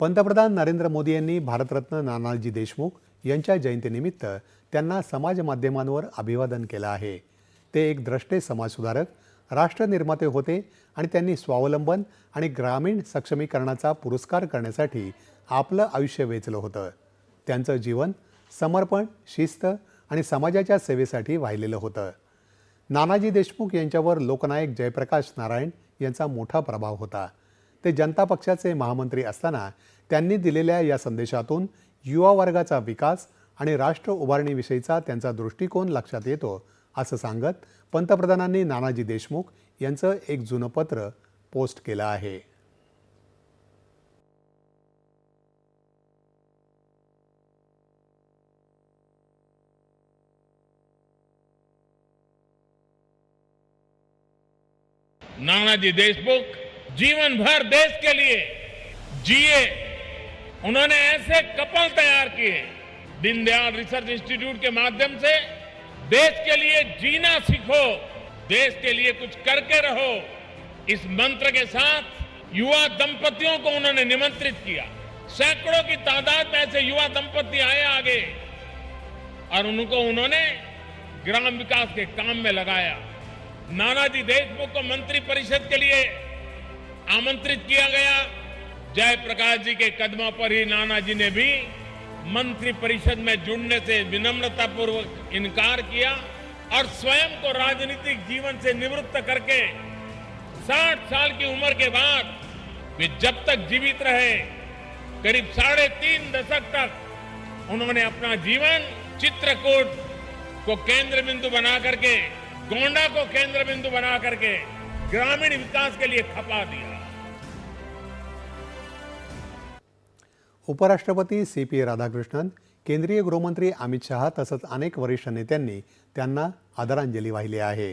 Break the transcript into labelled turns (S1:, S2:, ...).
S1: पंतप्रधान नरेंद्र मोदी यांनी भारतरत्न नानाजी देशमुख यांच्या जयंतीनिमित्त त्यांना समाज माध्यमांवर अभिवादन केलं आहे. ते एक द्रष्टे समाजसुधारक राष्ट्रनिर्माते होते आणि त्यांनी स्वावलंबन आणि ग्रामीण सक्षमीकरणाचा पुरस्कार करण्यासाठी आपलं आयुष्य वेचलं होतं. त्यांचं जीवन समर्पण शिस्त आणि समाजाच्या सेवेसाठी वाहिलेलं होतं. नानाजी देशमुख यांच्यावर लोकनायक जयप्रकाश नारायण यांचा मोठा प्रभाव होता. ते जनता पक्षाचे महामंत्री असताना त्यांनी दिलेल्या या संदेशातून युवा वर्गाचा विकास आणि राष्ट्र उभारणीविषयीचा त्यांचा दृष्टिकोन लक्षात येतो असं सांगत पंतप्रधानांनी नानाजी देशमुख यांचं एक जुनं पत्र पोस्ट केलं आहे.
S2: नानाजी देशमुख जीवन भर देश के लिए जिए। उन्होंने ऐसे कपल तैयार किए। दीनदयाल रिसर्च इंस्टीट्यूट के माध्यम से देश के लिए जीना सीखो, देश के लिए कुछ करके रहो। इस मंत्र के साथ युवा दंपतियों को उन्होंने निमंत्रित किया। सैकड़ों की तादाद में ऐसे युवा दंपति आए आगे, और उनको उन्होंने ग्राम विकास के काम में लगाया। नानाजी देशमुख को मंत्री परिषद के लिए आमंत्रित किया गया। जयप्रकाश जी के कदमों पर ही नाना जी ने भी मंत्री परिषद में जुड़ने से विनम्रता पूर्वक इनकार किया और स्वयं को राजनीतिक जीवन से निवृत्त करके 60 साल की उम्र के बाद वे जब तक जीवित रहे, करीब साढ़े तीन दशक तक उन्होंने अपना जीवन चित्रकूट को केंद्र बिंदु बना करके, गोंडा को केंद्र बिंदु बना करके ग्रामीण विकास के लिए खपा दिया।
S1: उपराष्ट्रपती सी पी राधाकृष्णन केंद्रीय गृहमंत्री अमित शहा तसंच अनेक वरिष्ठ नेत्यांनी त्यांना आदरांजली वाहिली आहे.